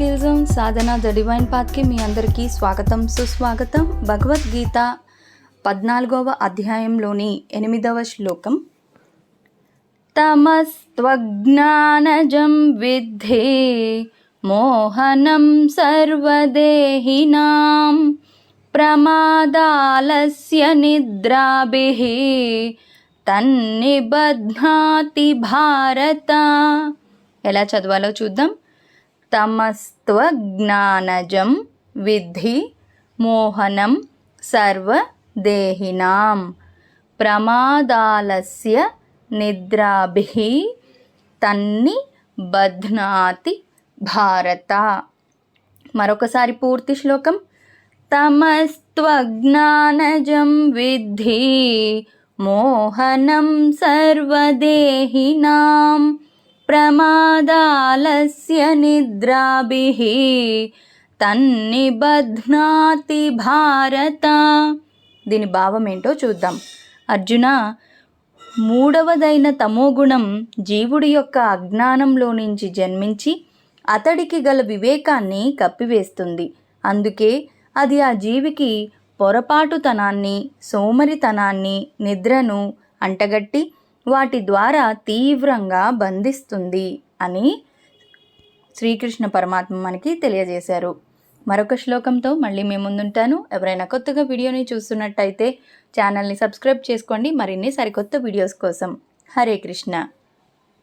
Skill zone Sadhana the divine పాత్కి మీ అందరికీ స్వాగతం సుస్వాగతం. భగవద్గీత పద్నాలుగవ అధ్యాయంలోని ఎనిమిదవ శ్లోకం. తమస్త్వజ్ఞానజం విద్ధే మోహనం సర్వదేహినాం ప్రమాదాలస్య నిద్రాభిः తన్నిబధ్నాతి భారత. ఎలా చదవాలో చూద్దాం. తమస్త్వజ్ఞానజం విద్ధి మోహనం సర్వదేహినాం ప్రమాదాలస్య నిద్రాభిः తన్ని బధ్నాతి భారత. మరొకసారి పూర్తి శ్లోకం. తమస్త్వజ్ఞానజం విద్ధి మోహనం సర్వదేహినాం ప్రమాదాలస్య నిద్రాభిः తన్నిబధ్నాతి భారత దీని భావం ఏంటో చూద్దాం. అర్జున మూడవదైన తమోగుణం జీవుడి యొక్క అజ్ఞానంలో నుంచి జన్మించి అతడికి గల వివేకాన్ని కప్పివేస్తుంది. అందుకే అది ఆ జీవికి పొరపాటుతనాన్ని సోమరితనాన్ని నిద్రను అంటగట్టి వాటి ద్వారా తీవ్రంగా బంధిస్తుంది అని శ్రీకృష్ణ పరమాత్మ మనకి తెలియజేశారు. మరొక శ్లోకంతో మళ్ళీ మేము ముందుంటాను. ఎవరైనా కొత్తగా వీడియోని చూస్తున్నట్టయితే ఛానల్ని సబ్స్క్రైబ్ చేసుకోండి. మరిన్ని సరికొత్త వీడియోస్ కోసం. హరే కృష్ణ.